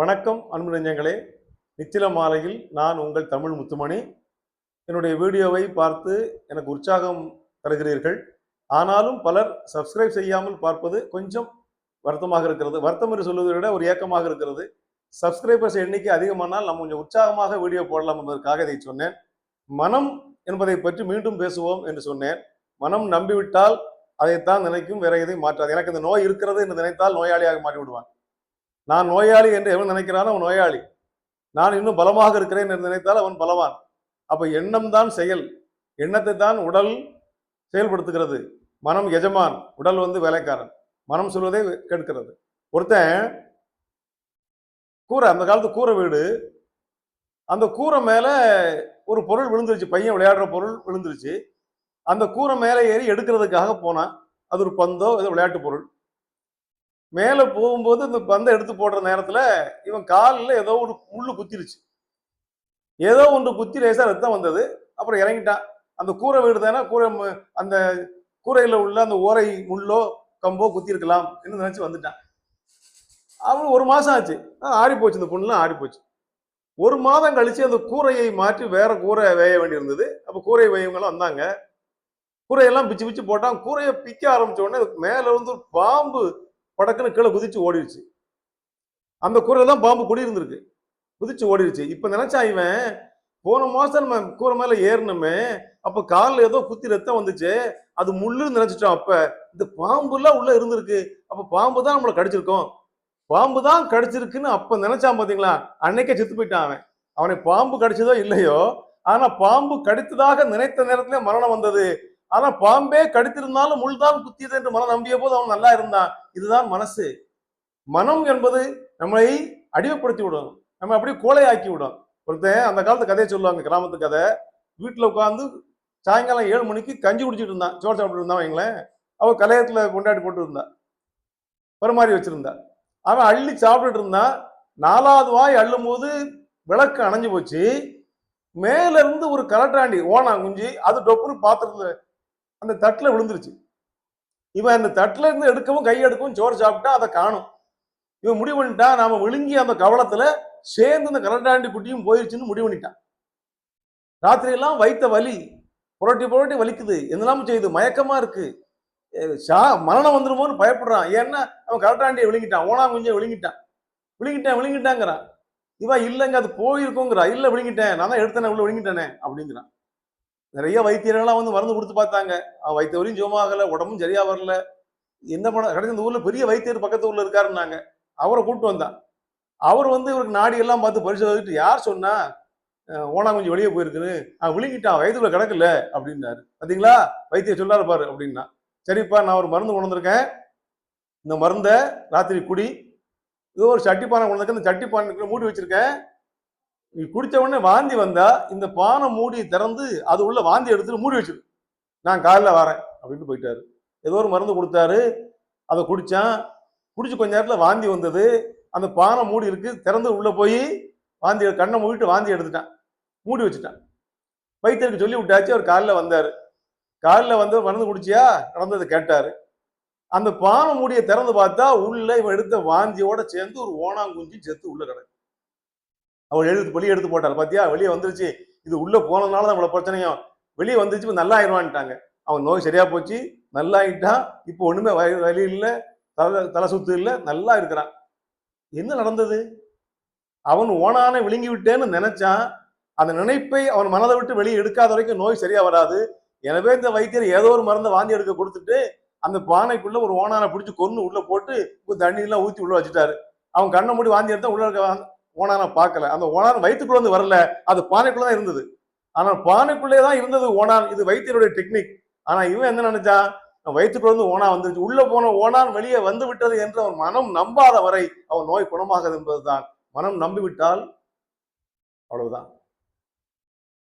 வணக்கம் அன்பு நெஞ்சங்களே. நிச்சில மாலையில் நான் உங்கள் தமிழ் முத்துமணி. என்னுடைய வீடியோவை பார்த்து எனக்கு உற்சாகம் தருகிறீர்கள். ஆனாலும் பலர் சப்ஸ்கிரைப் செய்யாமல் பார்ப்பது கொஞ்சம் வருத்தமாக இருக்கிறது. வருத்தம் என்று சொல்வதை விட ஒரு ஏக்கமாக இருக்கிறது. சப்ஸ்கிரைபர்ஸ் எண்ணிக்கை அதிகமானால் நம்ம கொஞ்சம் உற்சாகமாக வீடியோ போடலாம் என்பதற்காக இதை சொன்னேன். மனம் என்பதை பற்றி மீண்டும் பேசுவோம் என்று சொன்னேன். மனம் நம்பிவிட்டால் அதைத்தான் நினைக்கும் வேற எதையும் மாற்றாது. எனக்கு இந்த நோய் இருக்கிறது என்று நினைத்தால் நோயாளியாக மாற்றி விடுவான் நான் நோயாளி என்று எவன் நினைக்கிறானோ அவன் நோயாளி. நான் இன்னும் பலமாக இருக்கிறேன் என்று நினைத்தால் அவன் பலவான். அப்போ எண்ணம் தான் செயல். எண்ணத்தை தான் உடல் செயல்படுத்துகிறது. மனம் எஜமான் உடல் வந்து வேலைக்காரன். மனம் சொல்வதை கேட்கிறது. ஒருத்தன் கூரை அந்த காலத்து கூரை வீடு அந்த கூரை மேலே ஒரு பொருள் விழுந்துருச்சு பையன் விளையாடுற பொருள் விழுந்துருச்சு. அந்த கூரை மேலே ஏறி எடுக்கிறதுக்காக போனான். அது ஒரு பந்தோ ஏதோ விளையாட்டு பொருள். மேலே போகும்போது இந்த பந்தை எடுத்து போடுற நேரத்தில் இவன் காலில் ஏதோ ஒரு முள்ளு குத்திருச்சு. ஏதோ ஒன்று குத்தி லேசாக ரத்தம் வந்தது. அப்புறம் இறங்கிட்டான். அந்த கூரை வீடு தானே? கூரை அந்த கூரையில் உள்ள அந்த ஓரை முள்ளோ கம்போ குத்திருக்கலாம் என்று நினச்சி வந்துட்டான். அவன் ஒரு மாதம் ஆச்சு. ஆ, ஆறி போச்சு இந்த பொண்ணுலாம் ஆறி போச்சு ஒரு மாதம் கழிச்சு அந்த கூரையை மாற்றி வேற கூரை வேய வேண்டியிருந்தது. அப்போ கூரை வேயவங்களாம் வந்தாங்க. கூரையெல்லாம் பிச்சு பிச்சு போட்டான். கூரையை பிக்க ஆரம்பிச்ச உடனே மேலே வந்து ஒரு பாம்பு படக்குன்னு கீழே குதிச்சு ஓடிடுச்சு அந்த கூரை தான் பாம்பு குடியிருந்திருக்கு. குதிச்சு ஓடிடுச்சு இப்போ நினச்சா இவன் போன மாசம் நம்ம கூரை மேலே ஏறணுமே அப்போ காலில் ஏதோ குத்தி ரத்தம் வந்துச்சு. அது முள்ளுன்னு நினச்சிட்டோம் அப்போ. இந்த பாம்புலாம் உள்ளே இருந்திருக்கு. அப்போ பாம்பு தான் நம்மளை கடிச்சிருக்கோம். பாம்பு தான் கடிச்சிருக்குன்னு அப்போ நினச்சான் பார்த்தீங்களா அன்னைக்கே செத்து போயிட்டான் அவன். அவனை பாம்பு கடிச்சதோ இல்லையோ ஆனால் பாம்பு கடித்ததாக நினைத்த நேரத்துல மரணம் வந்தது. ஆனால் பாம்பே கடித்திருந்தாலும் முள் தான் குத்தியது என்று மனம் நம்பிய போது அவன் நல்லா இருந்தான். இதுதான் மனசு. மனம் என்பது நம்மளை அடிமைப்படுத்தி விடும் நம்ம அப்படியே கோலையாக்கி விடும் ஒருத்தன் அந்த காலத்து கதையை சொல்லுவாங்க கிராமத்து கதை. வீட்டில் உட்காந்து சாயங்காலம் ஏழு மணிக்கு கஞ்சி குடிச்சிட்டு இருந்தான். சோறு சாப்பிட்டு இருந்தான் வைங்களேன். அவள் கலையத்தில் கொண்டாடி போட்டு இருந்தா பரிமாறி வச்சிருந்தா. அவன் அள்ளி சாப்பிட்டுட்டு இருந்தான். நாலாவது வாய் அள்ளும் போது விளக்கு அணைஞ்சு போச்சு. மேலேருந்து ஒரு கலட்டாண்டி ஓனா குஞ்சு அது டொப்புன்னு பாத்திரத்தில் அந்த தட்டில் விழுந்துருச்சு. இவன் அந்த தட்டுல இருந்து எடுக்கவும் கை எடுக்கவும் சோறு சாப்பிட்டா அதை காணும். இவன் முடிவு பண்ணிட்டான் நாம விழுங்கி அந்த கவலத்துல சேர்ந்து அந்த கரண்டாண்டி குட்டியும் போயிருச்சுன்னு முடிவு பண்ணிட்டான். ராத்திரி எல்லாம் வைத்த வலி புரட்டி புரட்டி வலிக்குது. என்னெல்லாம் செய்யுது மயக்கமா இருக்கு. சா ஷா மரணம் வந்துருமோன்னு பயப்படுறான். ஏன்னா அவன் கரட்டாண்டியை விழுங்கிட்டான். ஓனா குஞ்சை விழுங்கிட்டான். விழுங்கிட்டேன் விழுங்கிட்டாங்கிறான். இவன் இல்லைங்க அது போயிருக்கோங்கிறா. இல்ல விழுங்கிட்டேன். நான் தான் எடுத்தேனே உள்ள விழுங்கிட்டேனே அப்படிங்கிறான். நிறைய வைத்தியர்கள்லாம் வந்து மருந்து கொடுத்து பார்த்தாங்க. அவன் வைத்த வரையும் சுகமாகல உடம்பும் சரியா வரல. என்ன பண்ண கடைசி இந்த ஊர்ல பெரிய வைத்தியர் பக்கத்து ஊர்ல இருக்காருன்னாங்க. அவரை கூப்பிட்டு வந்தான் அவர் வந்து இவருக்கு நாடி எல்லாம் பார்த்து பரிசோதிட்டு யார் சொன்னா ஓனா கொஞ்சம் வெளியே போயிருக்குன்னு. அவன் விழுங்கிட்டான் வயதுக்குள்ள கிடக்கல அப்படின்னாரு. பாத்தீங்களா? வைத்தியர் சொல்லாரு பாரு அப்படின்னா. சரிப்பா நான் ஒரு மருந்து கொண்டு வந்திருக்கேன். இந்த மருந்தை ராத்திரி குடி. இது ஒரு சட்டி பானை கொண்டு வந்திருக்கேன். இந்த சட்டிப்பானை மூடி வச்சிருக்கேன். நீ குடித்த உடனே வாந்தி வந்தா இந்த பானை மூடி திறந்து அது உள்ள வாந்தி எடுத்துட்டு மூடி வச்சிரு. நான் காலைல வரேன் அப்படின்ட்டு போயிட்டாரு. ஏதோ ஒரு மருந்து கொடுத்தாரு அதை குடித்தான் குடிச்சு கொஞ்ச நேரத்தில் வாந்தி வந்தது. அந்த பானை மூடி இருக்கு திறந்து உள்ளே போய் வாந்தி கண்ணை மூடிட்டு வாந்தி எடுத்துட்டான். மூடி வச்சுட்டான். வைத்தியருக்கு சொல்லி விட்டாச்சு அவர் காலில் வந்தார். காலில் வந்து மருந்து குடிச்சியா? நடந்ததை கேட்டார். அந்த பானை மூடியை திறந்து பார்த்தா உள்ள இவன் எடுத்த வாந்தியோட சேர்ந்து ஒரு ஓனாங்குஞ்சி செத்து உள்ள கிடக்கு. அவள் எழுத்து வெளியே எடுத்து போட்டாள். பாத்தியா? வெளியே வந்துருச்சு. இது உள்ள போனதுனால தான் இவ்வளவு பிரச்சனையும். வெளியே வந்துருச்சு இப்போ நல்லா ஆயிடுவான்ட்டாங்க அவன் நோய் சரியா போச்சு நல்லா ஆயிட்டான் இப்போ ஒண்ணுமே வலி- வலி இல்லை தலை தலை சுத்து இல்லை நல்லா இருக்கிறான். என்ன நடந்தது? அவன் ஓனான விழுங்கி விட்டேன்னு நினைச்சான். அந்த நினைப்பை அவன் மனதை விட்டு வெளியே எடுக்காத வரைக்கும் நோய் சரியா வராது. எனவே இந்த வைத்தியர் ஏதோ ஒரு மருந்தை வாந்தி எடுக்க கொடுத்துட்டு அந்த பானைக்குள்ள ஒரு ஓனானை பிடிச்சி கொன்று உள்ள போட்டு தண்ணியெல்லாம் தண்ணி எல்லாம் உள்ள வச்சுட்டாரு. அவன் கண்ணை மூடி வாந்தி எடுத்தா உள்ள இருக்க ஓனான பார்க்கல. அந்த ஓனான் வயிற்றுக்குள்ள வந்து வரல. அது பானைக்குள்ள தான் இருந்தது. ஆனால் பானைக்குள்ளே தான் இருந்தது ஓனான் இது வைத்தியருடைய டெக்னிக் ஆனால் இவன் என்ன நினைச்சான் வயிற்றுக்குள்ள வந்து ஓனா வந்துருச்சு. உள்ள போன ஓனான் வெளியே வந்து விட்டது என்று அவன் மனம் நம்பாத வரை அவன் நோய் குணமாகாது என்பதுதான். மனம் நம்பிவிட்டால் அவ்வளவுதான்.